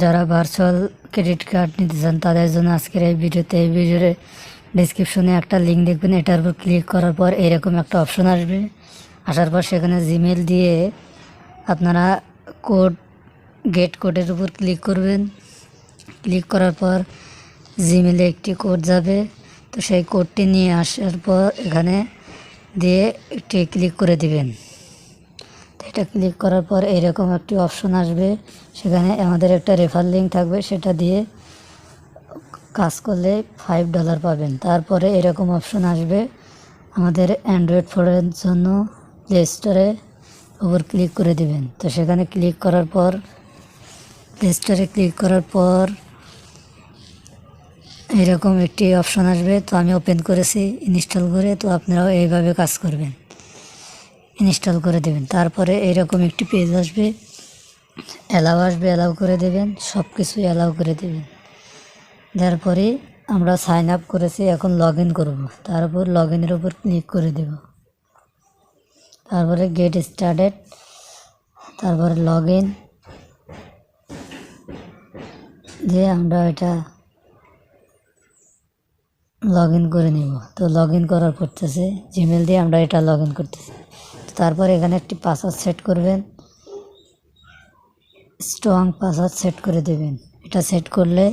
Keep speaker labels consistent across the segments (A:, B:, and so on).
A: যারা virtual credit card নিতে চান, তাদের জন্য আজকের এই ভিডিওতে, এই ভিডিওর ডিসক্রিপশনে একটা লিঙ্ক দেখবেন। এটার উপর ক্লিক করার পর এরকম একটা অপশন আসবে। আসার পর সেখানে জিমেল দিয়ে আপনারা কোড গেট কোডের উপর ক্লিক করবেন। ক্লিক করার পর জিমেলে একটি কোড যাবে। তো সেই কোডটি নিয়ে আসার পর এখানে দিয়ে একটি ক্লিক করে দিবেন। তো এটা ক্লিক করার পর এরকম একটি অপশন আসবে। সেখানে আমাদের একটা রেফার লিঙ্ক থাকবে, সেটা দিয়ে কাজ করলে ফাইভ ডলার পাবেন। তারপরে এরকম অপশন আসবে আমাদের অ্যান্ড্রয়েড ফোনের জন্য প্লে স্টোরে উপর ক্লিক করে দিবেন। তো সেখানে ক্লিক করার পর প্লে স্টোরে ক্লিক করার পর এরকম একটি অপশন আসবে। তো আমি ওপেন করেছি ইনস্টল করে, তো আপনারাও এইভাবে কাজ করবেন। ইনস্টল করে দেবেন। তারপরে এরকম একটি পেজ আসবে। অ্যালাউ আসবে অ্যালাউ করে দেবেন। সব কিছুই অ্যালাউ করে দেবেন। দেওয়ার পরে আমরা সাইন আপ করেছি, এখন লগ ইন করব। তারপর লগ ইনের উপর ক্লিক করে দেব। তারপরে গেট স্টার্টেড তারপরে লগ ইন দিয়ে আমরা এটা লগ ইন করে নিব। তো লগ ইন করার করতেছে জিমেল দিয়ে আমরা এটা লগ ইন করতেছি। তারপর এখানে একটি পাসওয়ার্ড সেট করবেন। স্ট্রং পাসওয়ার্ড সেট করে দেবেন। এটা সেট করলে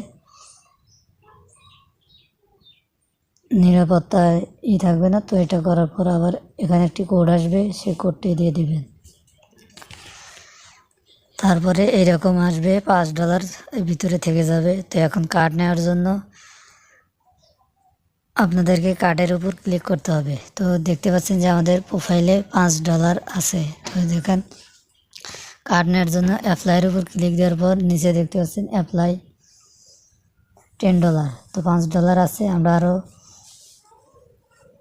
A: নিরাপত্তায় ই থাকবে না। তো এটা করার পর আবার এখানে একটি কোড আসবে সেই কোডটি দিয়ে দেবেন। তারপরে এরকম আসবে, পাঁচ ডলার ভিতরে থেকে যাবে। তো এখন কার্ড নেওয়ার জন্য আপনাদেরকে কার্ডের উপর ক্লিক করতে হবে। তো দেখতে পাচ্ছেন যে আমাদের প্রোফাইলে পাঁচ ডলার আছে। তো দেখেন কার্ড নেওয়ার জন্য অ্যাপ্লাইয়ের উপর ক্লিক দেওয়ার পর নিচে দেখতে পাচ্ছেন অ্যাপ্লাই টেন ডলার তো পাঁচ ডলার আছে, আমরা আরও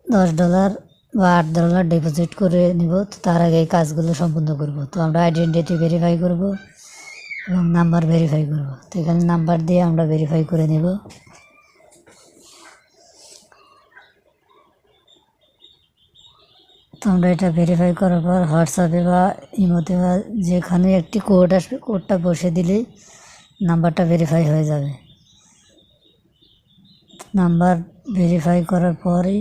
A: দশ ডলার বা আট ডলার ডিপোজিট করে নিব। তো তার আগে এই কাজগুলো সম্পূর্ণ করব। তো আমরা আইডেন্টিটি ভেরিফাই করব এবং নাম্বার ভেরিফাই করব। তো এখানে নাম্বার দিয়ে আমরা ভেরিফাই করে নেব। তো আমরা এটা ভেরিফাই করার পর হোয়াটসঅ্যাপে বা ইমোতে বা যেখানে একটি কোড আসবে কোডটা বসে দিলেই নাম্বারটা ভেরিফাই হয়ে যাবে। নাম্বার ভেরিফাই করার পরেই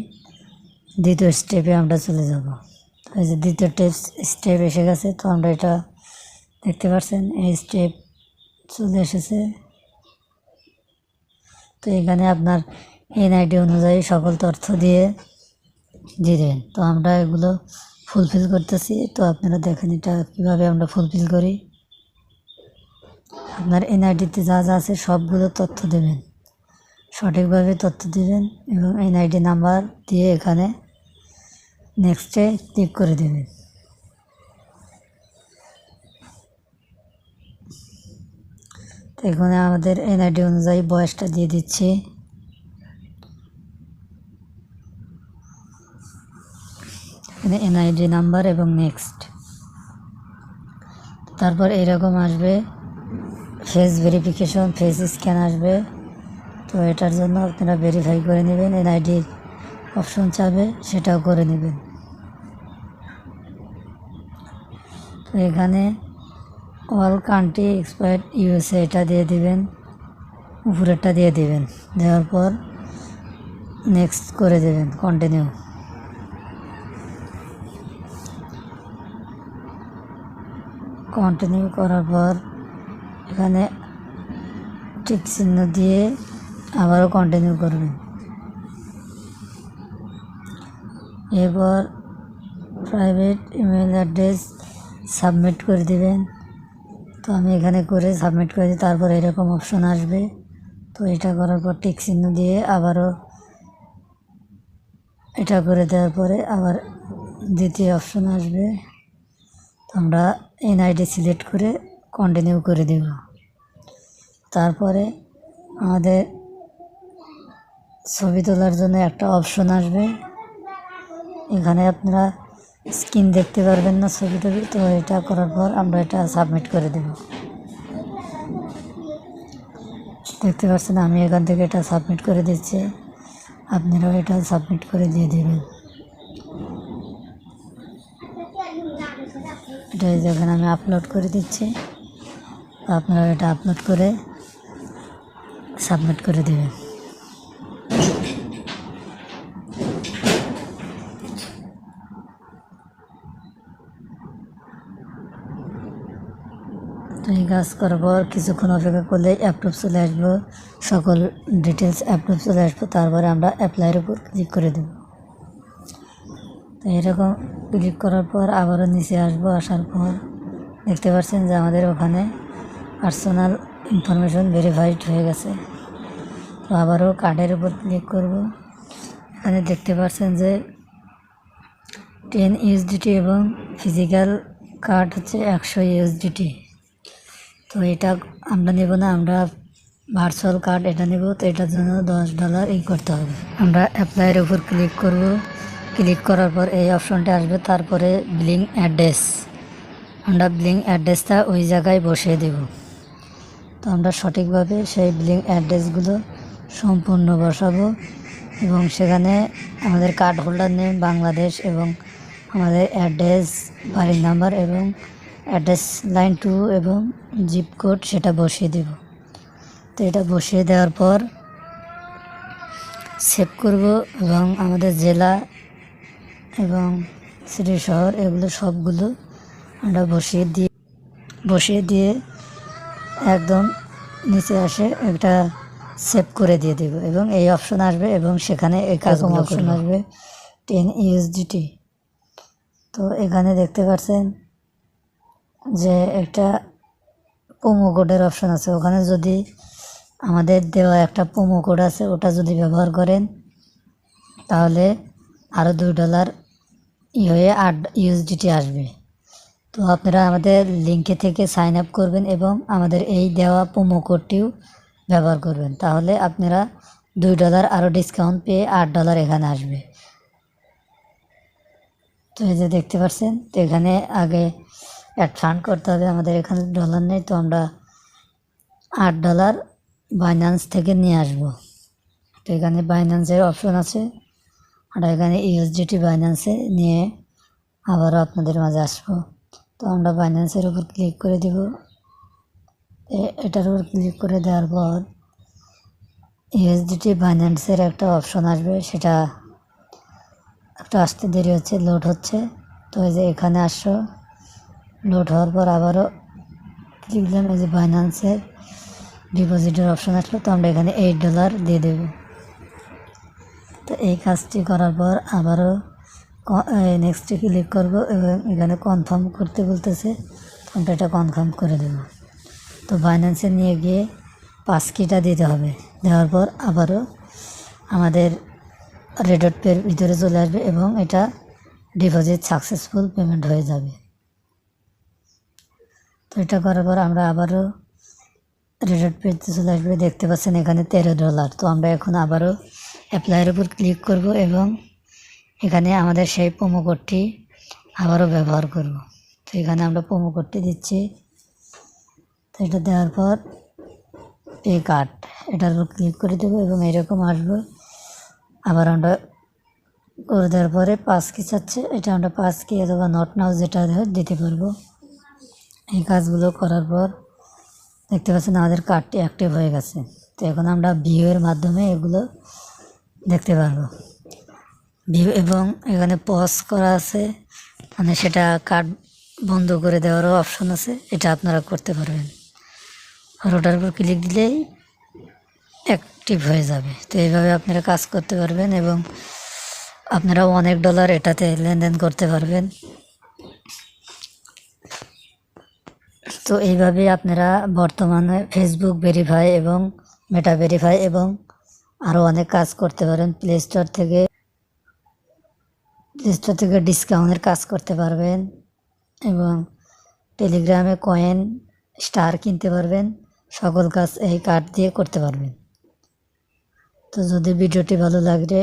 A: দ্বিতীয় স্টেপে আমরা চলে যাব। এই যে দ্বিতীয় টেপ স্টেপ এসে গেছে, তো আমরা এটা দেখতে পাচ্ছেন এই স্টেপ চলে এসেছে। তো এখানে আপনার এনআইডি অনুযায়ী সকল তথ্য দিয়ে দিবেন তো আমরা এগুলো ফুলফিল করতেছি। তো আপনারা দেখেন এটা কীভাবে আমরা ফুলফিল করি। আপনার এনআইডিতে যা যা আছে সবগুলো তথ্য দেবেন। সঠিকভাবে তথ্য দেবেন এবং এনআইডি নাম্বার দিয়ে এখানে নেক্সটে ক্লিক করে দেবেন। এখানে আমাদের এনআইডি অনুযায়ী বয়সটা দিয়ে দিচ্ছি। এনআইডি নাম্বার এবং নেক্সট তারপর এরকম আসবে ফেস ভেরিফিকেশন ফেস স্ক্যান আসবে। তো এটার জন্য আপনারা ভেরিফাই করে নেবেন এনআইডি অপশন চাবে, সেটাও করে নেবেন। তো এখানে অল কান্ট্রি এক্সপায়ার্ড ইউএসএ এটা দিয়ে দিবেন, উপরেরটা দিয়ে দিবেন। দেওয়ার পর নেক্সট করে দেবেন কন্টিনিউ কন্টিনিউ করার পর এখানে ঠিক চিহ্ন দিয়ে আবারও কন্টিনিউ করবেন এরপর প্রাইভেট ইমেল অ্যাড্রেস সাবমিট করে দিবেন। তো আমি এখানে করে সাবমিট করে দিই, তারপর এরকম অপশন আসবে। তো এটা করার পর টিক চিহ্ন দিয়ে আবারও এটা করে দেওয়ার পরে আবার দ্বিতীয় অপশন আসবে। আমরা এনআইডি সিলেক্ট করে কন্টিনিউ করে দেব। তারপরে আমাদের ছবি তোলার জন্য একটা অপশন আসবে। এখানে আপনারা স্ক্রিন দেখতে পারবেন না ছবি টবি তো এটা করার পর আমরা এটা সাবমিট করে দেব। দেখতে পাচ্ছেন আমি এখান থেকে এটা সাবমিট করে দিচ্ছি। আপনারাও এটা সাবমিট করে দিয়ে দেবেন। এটা যখন আমি আপলোড করে দিচ্ছি। আপনারা এটা আপলোড করে সাবমিট করে দেবেন। তো এই কাজ করার পর কিছুক্ষণ অপেক্ষা করলে অ্যাপ্রুভ চলে আসব। সকল ডিটেলস অ্যাপ্রুভ চলে আসব, তারপরে আমরা অ্যাপ্লাইয়ের উপর ক্লিক করে দেব। তো এরকম ক্লিক করার পর আবারও নিচে আসব আসার পর। দেখতে পাচ্ছেন যে আমাদের ওখানে পার্সোনাল ইনফরমেশন ভেরিফাইড হয়ে গেছে। তো আবারও কার্ডের উপর ক্লিক করব। এখানে দেখতে পাচ্ছেন যে টেন ইউএসডিটি এবং ফিজিক্যাল কার্ড হচ্ছে একশো ইউএসডিটি তো এটা আমরা নেব না, আমরা ভার্চুয়াল কার্ড এটা নেব। তো এটার জন্য দশ ডলার ই করতে হবে। আমরা অ্যাপ্লাইয়ের উপর ক্লিক করব। ক্লিক করার পর এই অপশনটা আসবে, তারপরে বিলিং অ্যাড্রেস আমরা বিলিং অ্যাড্রেসটা ওই জায়গায় বসিয়ে দেব। তো আমরা সঠিকভাবে সেই বিলিং অ্যাড্রেসগুলো সম্পূর্ণ বসাবো এবং সেখানে আমাদের কার্ড হোল্ডার নেম বাংলাদেশ এবং আমাদের অ্যাড্রেস বাড়ির নাম্বার এবং অ্যাড্রেস লাইন টু এবং জিপ কোড সেটা বসিয়ে দেব। তো এটা বসিয়ে দেওয়ার পর সেভ করব এবং আমাদের জেলা এবং সিটি শহর এগুলো সবগুলো আমরা বসিয়ে দিয়ে বসিয়ে দিয়ে একদম নিচে আসে একটা সেভ করে দিয়ে দেব এবং এই অপশন আসবে এবং সেখানে এই কাজগুলো অপশন আসবে। Ten USDT. তো এখানে দেখতে পাচ্ছেন যে একটা প্রোমো কোডের অপশন আছে। ওখানে যদি আমাদের দেওয়া একটা প্রোমো কোড আছে ওটা যদি ব্যবহার করেন তাহলে আরও দুই ডলার হয়ে আট ইউএসডিটি আসবে। তো আপনারা আমাদের লিঙ্কে থেকে সাইন আপ করবেন এবং আমাদের এই দেওয়া প্রোমো কোডটিও ব্যবহার করবেন। তাহলে আপনারা দুই ডলার আরও ডিসকাউন্ট পেয়ে আট ডলার এখানে আসবে। তো এই যে দেখতে পাচ্ছেন, তো এখানে আগে অ্যাড ফান্ড করতে হবে, আমাদের এখানে ডলার নেই, তো আমরা আট ডলার বাইন্যান্স থেকে নিয়ে আসব। তো এখানে বাইন্যান্সের অপশন আছে। আমরা এখানে ইউএসডিটি বাইন্যান্সে নিয়ে আবারও আপনাদের মাঝে আসব। তো আমরা বাইন্যান্সের উপর ক্লিক করে দেব। এটার উপর ক্লিক করে দেওয়ার পর ইউএসডিটি বাইন্যান্সের একটা অপশন আসবে। সেটা একটা আসতে দেরি হচ্ছে লোড হচ্ছে। তো এই যে এখানে আসো লোড হওয়ার পর আবারও ক্লিক দিলাম। এই যে বাইন্যান্সের ডিপোজিটের অপশন আসলো। তো আমরা এখানে এইট ডলার দিয়ে দেব। তো এই কাজটি করার পর আবারও নেক্সটে ক্লিক করব এবং এখানে কনফার্ম করতে বলতেছে, আমরা এটা কনফার্ম করে দেব। তো বাইন্যান্সে নিয়ে গিয়ে পাস কিটা দিতে হবে। দেওয়ার পর আবারও আমাদের রেডট পের ভিতরে চলে আসবে এবং এটা ডিপোজিট সাকসেসফুল পেমেন্ট হয়ে যাবে। তো এটা করার পর আমরা আবারও রেডট পেতে চলে আসবে। দেখতে পাচ্ছেন এখানে তেরো ডলার তো আমরা এখন আবারও অ্যাপ্লাইয়ের উপর ক্লিক করব এবং এখানে আমাদের সেই প্রোমো কোডটি আবারও ব্যবহার করব। তো এখানে আমরা প্রোমো কোডটি দিচ্ছি। তো এটা দেওয়ার পর পে কার্ড এটার উপর ক্লিক করে দেবো এবং এরকম আসব। আবার আমরা করে দেওয়ার পরে পাস কি চাচ্ছে। এটা আমরা পাস কি অথবা নট নাও যেটা দিতে পারব। এই কাজগুলো করার পর দেখতে পাচ্ছেন আমাদের কার্ডটি অ্যাক্টিভ হয়ে গেছে। তো এখন আমরা ভিউয়ের মাধ্যমে এগুলো দেখতে পারব। এবং এখানে পজ করা আছে। মানে সেটা কার্ড বন্ধ করে দেওয়ারও অপশন আছে। এটা আপনারা করতে পারবেন। আর ওটার উপর ক্লিক দিলেই অ্যাক্টিভ হয়ে যাবে। তো এইভাবে আপনারা কাজ করতে পারবেন এবং আপনারা অনেক ডলার এটাতে লেনদেন করতে পারবেন। তো এইভাবে আপনারা বর্তমানে ফেসবুক ভেরিফাই এবং মেটা ভেরিফাই এবং আরও অনেক কাজ করতে পারেন। প্লে স্টোর থেকে প্লে স্টোর থেকে ডিসকাউন্টের কাজ করতে পারবেন এবং টেলিগ্রামে কয়েন স্টার কিনতে পারবেন। সকল কাজ এই কার্ড দিয়ে করতে পারবেন। তো যদি ভিডিওটি ভালো লাগলে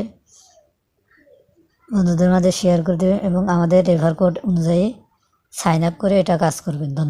A: বন্ধুদের মাঝে শেয়ার করে দেবেন এবং আমাদের রেফার কোড অনুযায়ী সাইন আপ করে এটা কাজ করবেন। ধন্যবাদ।